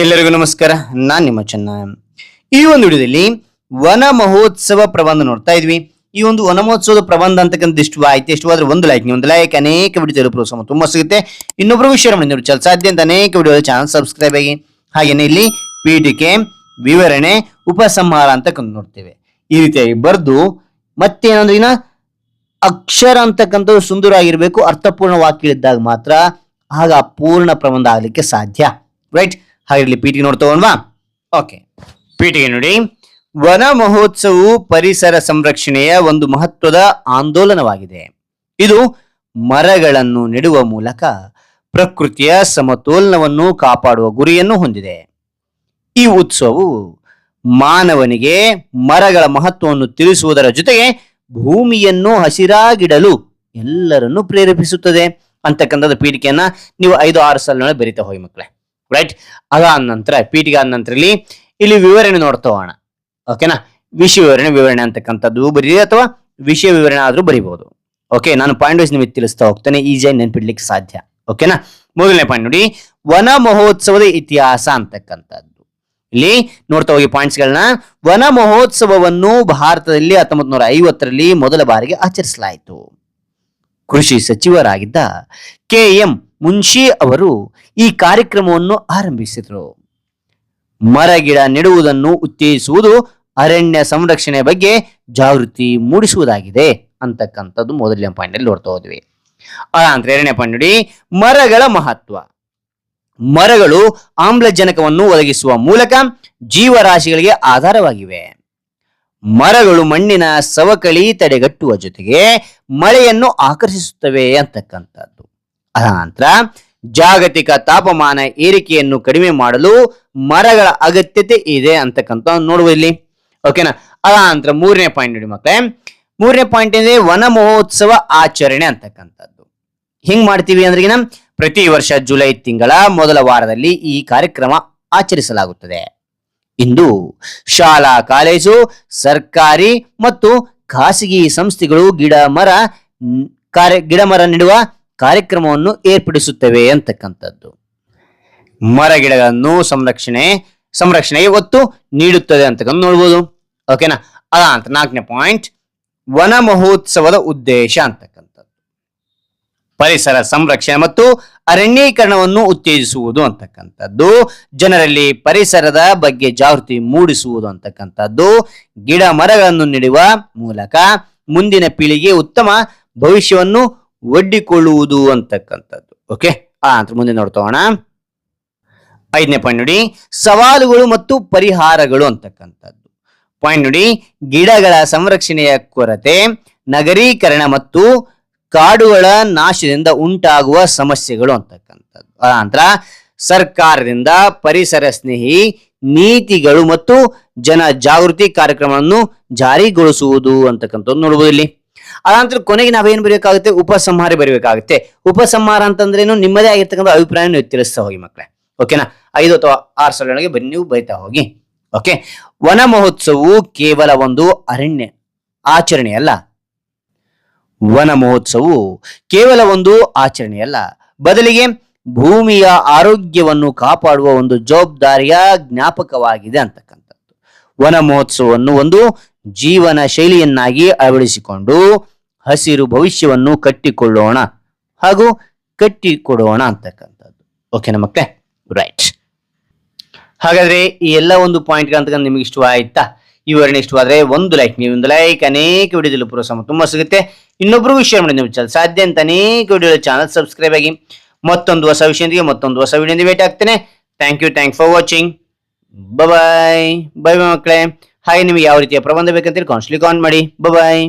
ಎಲ್ಲರಿಗೂ ನಮಸ್ಕಾರ. ನಾನ್ ನಿಮ್ಮ ಚೆನ್ನ. ಈ ಒಂದು ವಿಡಿಯೋದಲ್ಲಿ ವನ ಮಹೋತ್ಸವ ಪ್ರಬಂಧ ನೋಡ್ತಾ ಇದ್ವಿ. ಈ ಒಂದು ವನ ಮಹೋತ್ಸವದ ಪ್ರಬಂಧ ಅಂತಕ್ಕಂಥ ಇಷ್ಟು ಆಯ್ತು ಎಷ್ಟು ಆದ್ರೆ ಒಂದು ಲೈಕ್ ನೀವು ಒಂದು ಲೈಕ್ ಅನೇಕ ವಿಡಿಯೋ ಪ್ರೋತ್ಸಾಹ ತುಂಬಾ ಸಿಗುತ್ತೆ. ಇನ್ನೊಬ್ಬರು ವಿಷಯ ಮಾಡಿ ನೋಡಿ ಚಲ್ ಅನೇಕ ವಿಡಿಯೋ ಚಾನಲ್ ಸಬ್ಸ್ಕ್ರೈಬ್ ಆಗಿ. ಹಾಗೇನೆ ಇಲ್ಲಿ ಪೀಠಿಕೆ ವಿವರಣೆ, ಉಪಸಂಹಾರ ಅಂತಕ್ಕಂಥ ನೋಡ್ತೇವೆ. ಈ ರೀತಿಯಾಗಿ ಬರೆದು ಮತ್ತೇನಂದ್ರೆ ಇನ್ನ ಅಕ್ಷರ ಅಂತಕ್ಕಂಥದ್ದು ಸುಂದರವಾಗಿರ್ಬೇಕು, ಅರ್ಥಪೂರ್ಣ ವಾಕ್ಯಗಳಿದ್ದಾಗ ಮಾತ್ರ ಆಗ ಪೂರ್ಣ ಪ್ರಬಂಧ ಆಗಲಿಕ್ಕೆ ಸಾಧ್ಯ. ರೈಟ್ ಹಾಗಿರ್ಲಿ ಪೀಠಿಗೆ ನೋಡ್ತವನ್ವಾ ಓಕೆ ಪೀಠಿಗೆ ನೋಡಿ. ವನ ಮಹೋತ್ಸವವು ಪರಿಸರ ಸಂರಕ್ಷಣೆಯ ಒಂದು ಮಹತ್ವದ ಆಂದೋಲನವಾಗಿದೆ. ಇದು ಮರಗಳನ್ನು ನೆಡುವ ಮೂಲಕ ಪ್ರಕೃತಿಯ ಸಮತೋಲನವನ್ನು ಕಾಪಾಡುವ ಗುರಿಯನ್ನು ಹೊಂದಿದೆ. ಈ ಉತ್ಸವವು ಮಾನವನಿಗೆ ಮರಗಳ ಮಹತ್ವವನ್ನು ತಿಳಿಸುವುದರ ಜೊತೆಗೆ ಭೂಮಿಯನ್ನು ಹಸಿರಾಗಿಡಲು ಎಲ್ಲರನ್ನು ಪ್ರೇರೇಪಿಸುತ್ತದೆ. ಅಂತಕ್ಕಂಥದ್ದು ಪೀಠಿಕೆಯನ್ನ ನೀವು ಐದು ಆರು ಸಾಲಿನೊಳಗೆ ಬೆರಿತಾ ಹೋಗಿ ಮಕ್ಕಳೇ. ರೈಟ್ ಅದಾದ ನಂತರ ಪೀಠಿಗೆ ಆದ ನಂತರ ಇಲ್ಲಿ ಇಲ್ಲಿ ವಿವರಣೆ ನೋಡ್ತಾ ಹೋಗೋಣ ಓಕೆನಾ ವಿಷಯ ವಿವರಣೆ ವಿವರಣೆ ಅಂತಕ್ಕಂಥದ್ದು ಬರೀ ಅಥವಾ ವಿಷಯ ವಿವರಣೆ ಆದರೂ ಬರಿಬಹುದು. ಓಕೆ ನಾನು ಪಾಯಿಂಟ್ ವೈಸ್ ನಿಮಗೆ ತಿಳಿಸ್ತಾ ಹೋಗ್ತೇನೆ ಈಸಿಯಾಗಿ ನೆನ್ಪಿಡ್ಲಿಕ್ಕೆ ಸಾಧ್ಯ. ಓಕೆನಾ ಮೊದಲನೇ ಪಾಯಿಂಟ್ ನೋಡಿ, ವನ ಮಹೋತ್ಸವದ ಇತಿಹಾಸ ಅಂತಕ್ಕಂಥದ್ದು. ಇಲ್ಲಿ ನೋಡ್ತಾ ಹೋಗಿ ಪಾಯಿಂಟ್ಸ್ ಗಳನ್ನ. ವನ ಮಹೋತ್ಸವವನ್ನು ಭಾರತದಲ್ಲಿ ಹತ್ತೊಂಬತ್ ನೂರ ಐವತ್ತರಲ್ಲಿ ಮೊದಲ ಬಾರಿಗೆ ಆಚರಿಸಲಾಯಿತು. ಕೃಷಿ ಸಚಿವರಾಗಿದ್ದ ಕೆ ಎಂ ಮುನ್ಷಿ ಅವರು ಈ ಕಾರ್ಯಕ್ರಮವನ್ನು ಆರಂಭಿಸಿದರು. ಮರಗಿಡ ನೆಡುವುದನ್ನು ಉತ್ತೇಜಿಸುವುದು ಅರಣ್ಯ ಸಂರಕ್ಷಣೆ ಬಗ್ಗೆ ಜಾಗೃತಿ ಮೂಡಿಸುವುದಾಗಿದೆ ಅಂತಕ್ಕಂಥದ್ದು ಮೊದಲನೇ ಪಾಯಿಂಟ್ ನೋಡ್ತಾ ಹೋದ್ವಿ. ಅಂದ್ರೆ ಎರಡನೇ ಪಾಯಿಂಟ್ ನೋಡಿ, ಮರಗಳ ಮಹತ್ವ. ಮರಗಳು ಆಮ್ಲಜನಕವನ್ನು ಒದಗಿಸುವ ಮೂಲಕ ಜೀವರಾಶಿಗಳಿಗೆ ಆಧಾರವಾಗಿವೆ. ಮರಗಳು ಮಣ್ಣಿನ ಸವಕಳಿ ತಡೆಗಟ್ಟುವ ಜೊತೆಗೆ ಮಳೆಯನ್ನು ಆಕರ್ಷಿಸುತ್ತವೆ ಅಂತಕ್ಕಂಥದ್ದು. ಅನಂತರ ಜಾಗತಿಕ ತಾಪಮಾನ ಏರಿಕೆಯನ್ನು ಕಡಿಮೆ ಮಾಡಲು ಮರಗಳ ಅಗತ್ಯತೆ ಇದೆ ಅಂತಕ್ಕಂಥ ನೋಡುವ ಇಲ್ಲಿ. ಓಕೆನಾ ಅನಂತರ ಮೂರನೇ ಪಾಯಿಂಟ್ ನೋಡಿ ಮತ್ತೆ ಮೂರನೇ ಪಾಯಿಂಟ್ ಏನಿದೆ? ವನ ಮಹೋತ್ಸವ ಆಚರಣೆ ಅಂತಕ್ಕಂಥದ್ದು. ಹಿಂಗ್ ಮಾಡ್ತೀವಿ ಅಂದ್ರೆ? ಪ್ರತಿ ವರ್ಷ ಜುಲೈ ತಿಂಗಳ ಮೊದಲ ವಾರದಲ್ಲಿ ಈ ಕಾರ್ಯಕ್ರಮ ಆಚರಿಸಲಾಗುತ್ತದೆ. ಇಂದು ಶಾಲಾ ಕಾಲೇಜು, ಸರ್ಕಾರಿ ಮತ್ತು ಖಾಸಗಿ ಸಂಸ್ಥೆಗಳು ಗಿಡ ಮರ ಕಾರ್ಯ, ಗಿಡ ಮರ ನೆಡುವ ಕಾರ್ಯಕ್ರಮವನ್ನು ಏರ್ಪಡಿಸುತ್ತವೆ ಅಂತಕ್ಕಂಥದ್ದು. ಮರ ಗಿಡಗಳನ್ನು ಸಂರಕ್ಷಣೆ, ಸಂರಕ್ಷಣೆಗೆ ಒತ್ತು ನೀಡುತ್ತದೆ ಅಂತಕ್ಕಂಥ ನೋಡ್ಬೋದು. ಓಕೆನಾ ಅದಂತ ನಾಲ್ಕನೇ ಪಾಯಿಂಟ್ ವನ ಮಹೋತ್ಸವದ ಉದ್ದೇಶ ಅಂತಕ್ಕಂಥದ್ದು. ಪರಿಸರ ಸಂರಕ್ಷಣೆ ಮತ್ತು ಅರಣ್ಯೀಕರಣವನ್ನು ಉತ್ತೇಜಿಸುವುದು ಅಂತಕ್ಕಂಥದ್ದು. ಜನರಲ್ಲಿ ಪರಿಸರದ ಬಗ್ಗೆ ಜಾಗೃತಿ ಮೂಡಿಸುವುದು ಅಂತಕ್ಕಂಥದ್ದು. ಗಿಡ ಮರಗಳನ್ನು ನೆಡುವ ಮೂಲಕ ಮುಂದಿನ ಪೀಳಿಗೆ ಉತ್ತಮ ಭವಿಷ್ಯವನ್ನು ಒಡ್ಡಿಕೊಳ್ಳುವುದು ಅಂತಕ್ಕಂಥದ್ದು. ಓಕೆ ಆ ಅಂತ ಮುಂದೆ ನೋಡ್ತೋಣ ಐದನೇ ಪಾಯಿಂಟ್ ನೋಡಿ, ಸವಾಲುಗಳು ಮತ್ತು ಪರಿಹಾರಗಳು ಅಂತಕ್ಕಂಥದ್ದು. ಪಾಯಿಂಟ್ ನೋಡಿ, ಗಿಡಗಳ ಸಂರಕ್ಷಣೆಯ ಕೊರತೆ, ನಗರೀಕರಣ ಮತ್ತು ಕಾಡುಗಳ ನಾಶದಿಂದ ಉಂಟಾಗುವ ಸಮಸ್ಯೆಗಳು ಅಂತಕ್ಕಂಥದ್ದು. ನಂತರ, ಸರ್ಕಾರದಿಂದ ಪರಿಸರ ಸ್ನೇಹಿ, ನೀತಿಗಳು ಮತ್ತು ಜನ ಜಾಗೃತಿ ಕಾರ್ಯಕ್ರಮವನ್ನು ಜಾರಿಗೊಳಿಸುವುದು ಅಂತಕ್ಕಂಥದ್ದು ನೋಡಬಹುದು ಇಲ್ಲಿ. ಅದಂತರ ಕೊನೆಗೆ ನಾವೇನ್ ಬರೀಬೇಕಾಗುತ್ತೆ? ಉಪಸಂಹಾರ ಬರಬೇಕಾಗುತ್ತೆ. ಉಪಸಂಹಾರ ಅಂತಂದ್ರೇನು? ನಿಮ್ಮದೇ ಆಗಿರ್ತಕ್ಕಂಥ ಅಭಿಪ್ರಾಯ ನೀವು ತಿಳಿಸ್ತಾ ಹೋಗಿ ಮಕ್ಕಳೇ ಓಕೆನಾ ಐದು ಅಥವಾ ಆರು ಸಲಗಳಿಗೆ ಬನ್ನಿ, ನೀವು ಬೈತಾ ಹೋಗಿ. ಓಕೆ ವನ ಮಹೋತ್ಸವವು ಕೇವಲ ಒಂದು ಅರಣ್ಯ ಆಚರಣೆಯಲ್ಲ ವನ ಮಹೋತ್ಸವವು ಕೇವಲ ಒಂದು ಆಚರಣೆಯಲ್ಲ ಬದಲಿಗೆ ಭೂಮಿಯ ಆರೋಗ್ಯವನ್ನು ಕಾಪಾಡುವ ಒಂದು ಜವಾಬ್ದಾರಿಯ ಜ್ಞಾಪಕವಾಗಿದೆ ಅಂತಕ್ಕಂಥದ್ದು. ವನ ಮಹೋತ್ಸವವನ್ನು ಒಂದು ಜೀವನ ಶೈಲಿಯನ್ನಾಗಿ ಅಳವಡಿಸಿಕೊಂಡು ಹಸಿರು ಭವಿಷ್ಯವನ್ನು ಕಟ್ಟಿಕೊಳ್ಳೋಣ ಹಾಗೂ ಕಟ್ಟಿಕೊಡೋಣ ಅಂತಕ್ಕಂಥದ್ದು. ಓಕೆನಾ ಮಕ್ಕಳೇ ರೈಟ್ ಹಾಗಾದ್ರೆ ಈ ಎಲ್ಲ ಒಂದು ಪಾಯಿಂಟ್ ಅಂತ ನಿಮಗೆ ಇಷ್ಟವಾಯ್ತಾ? ಈ ವಿವರಣೆ ಇಷ್ಟವಾದ್ರೆ ಒಂದು ಲೈಕ್ ನೀವು ಒಂದು ಲೈಕ್ ಅನೇಕ ವಿಡಿಯೋದಲ್ಲಿ ಪ್ರೋತ್ಸಾಹ ತುಂಬಾ ಸಿಗುತ್ತೆ. ಇನ್ನೊಬ್ರಿಗೂ ಶೇರ್ ಮಾಡಿ ನೀವು ಚಾನಲ್ ಸಾಧ್ಯ ಅಂತ ಅನೇಕ ವಿಡಿಯೋ ಚಾನಲ್ ಸಬ್ಸ್ಕ್ರೈಬ್ ಆಗಿ ಮತ್ತೊಂದು ಹೊಸ ವಿಷಯದಿಗೆ ಮತ್ತೊಂದು ಹೊಸ ವಿಡಿಯೋದಿಂದ wait ಆಗ್ತೇನೆ. Thank you thank for watching bye bye ಮಕ್ಕಳೇ ಹಾಗೆ ನಿಮಗೆ ಯಾವ ರೀತಿಯ ಪ್ರಬಂಧ ಬೇಕಂತೇಳಿ ಕೌನ್ಸಿಲಿಂಗ್ ಆನ್ ಮಾಡಿ. ಬಾಯ್